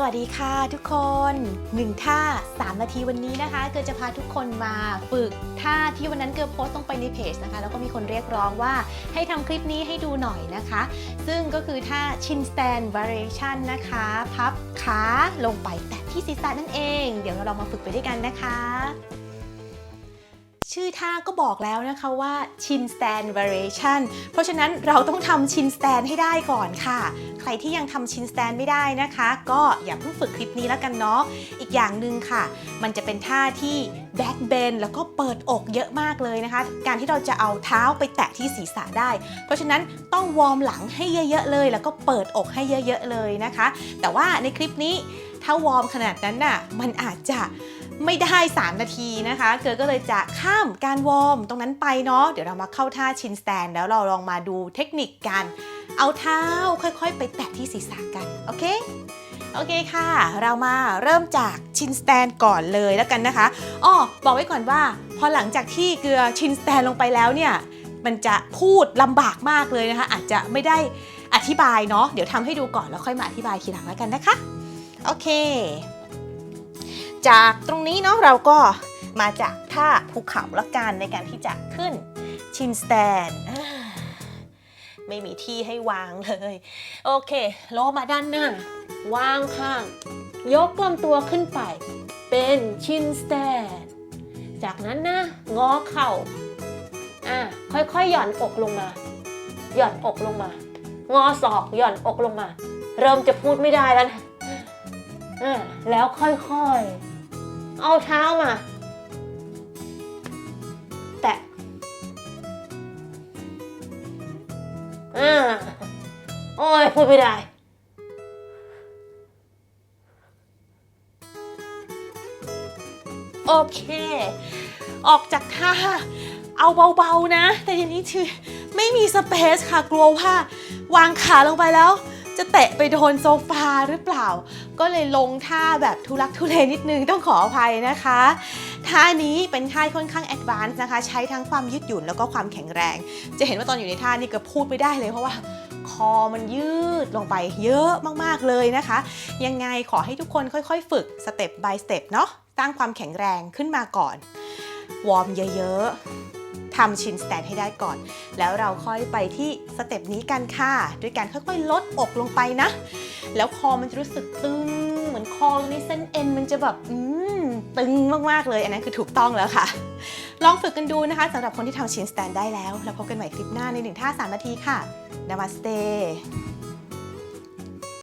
สวัสดีค่ะทุกคน1ท่า3นาทีวันนี้นะคะ เกิดจะพาทุกคนมาฝึกท่าที่วันนั้นเกิดโพสต์ลงไปในเพจนะคะ แล้วก็มีคนเรียกร้องว่าให้ทำคลิปนี้ให้ดูหน่อยนะคะ ซึ่งก็คือท่า chin stand variation นะคะ พับขาลงไปแตะที่ศีรษะนั่นเอง เดี๋ยวเราลองมาฝึกไปด้วยกันนะคะ ชื่อท่าก็บอกแล้วนะคะว่า chin stand variation เพราะฉะนั้นเราต้องทำ chin stand ให้ได้ก่อนค่ะ ใครที่ยังทำ chin stand ไม่ได้นะคะ ก็อย่าเพิ่งฝึกคลิปนี้แล้วกันเนาะ อีกอย่างหนึ่งค่ะ มันจะเป็นท่าที่ back bend แล้วก็เปิดอกเยอะมากเลยนะคะ การที่เราจะเอาเท้าไปแตะที่ศีรษะได้ เพราะฉะนั้นต้องวอร์มหลังให้เยอะๆเลย แล้วก็เปิดอกให้เยอะๆเลยนะคะ แต่ว่าในคลิปนี้ถ้าวอร์มขนาดนั้นน่ะ มันอาจจะ ไม่ได้ 3 นาทีนะคะ เกิดก็เลยจะข้ามการวอร์มตรงนั้นไปเนาะ เดี๋ยวเรามาเข้าท่าชินสแตนแล้วเราลองมาดูเทคนิคการเอาเท้าค่อยๆ ไปแตะที่ศีรษะกัน โอเค โอเคค่ะ เรามาเริ่มจากชินสแตนก่อนเลยแล้วกันนะคะ อ้อ บอกไว้ก่อนว่า พอหลังจากที่เกลือชินสแตนลงไปแล้วเนี่ย มันจะพูดลำบากมากเลยนะคะ อาจจะไม่ได้อธิบายเนาะ เดี๋ยวทำให้ดูก่อนแล้วค่อยมาอธิบายทีหลังแล้วกันนะคะ โอเค จากตรงนี้เนาะเราก็มาจากท่าภูเขาละกันในการที่จะขึ้นชินสแตนไม่มีที่ให้วางเลย โอเคโลมาด้านหน้าวางข้าง ยกลำตัวขึ้นไป เป็นชินสแตนจากนั้นนะงอเข่าอะค่อยๆ หย่อนอกลงมา หย่อนอกลงมา งอศอกหย่อนอกลงมา เริ่มจะพูดไม่ได้แล้วนะ อะแล้วค่อยๆ เอาเท้ามา แตะอ่าโอ้ยพูดไม่ได้โอเค ออกจากท่า เอาเบาๆนะ แต่ทีนี้คือไม่มีสเปซค่ะ กลัวว่าวางขาลงไปแล้ว จะเตะไปโดนโซฟาหรือเปล่า ก็เลยลงท่าแบบทุลักทุเลนิดนึงต้องขออภัยนะคะ ท่านี้เป็นท่าค่อนข้างแอดวานซ์นะคะ ใช้ทั้งความยืดหยุ่นแล้วก็ความแข็งแรง จะเห็นว่าตอนอยู่ในท่านี้เก็พูดไม่ได้เลยเพราะว่าคอมันยืดลงไปเยอะมากๆเลยนะคะ ยังไงขอให้ทุกคนค่อยๆ ฝึกสเต็ป by สเต็ปเนาะสร้างความแข็งแรงขึ้นมาก่อน วอร์มเยอะๆ ทำชินสแตนให้ได้ก่อน แล้วเราค่อยไปที่สเต็ปนี้กันค่ะ ด้วยการค่อยๆ ลดอกลงไปนะ แล้วคอมันจะรู้สึกตึง เหมือนคอตรงนี้เส้นเอ็นมันจะแบบอืมตึงมากๆเลย อันนั้นคือถูกต้องแล้วค่ะ ลองฝึกกันดูนะคะสำหรับคนที่ทำชินสแตนได้แล้ว แล้วพบกันใหม่คลิปหน้าในหนึ่งท่าสามนาทีค่ะนามาสเต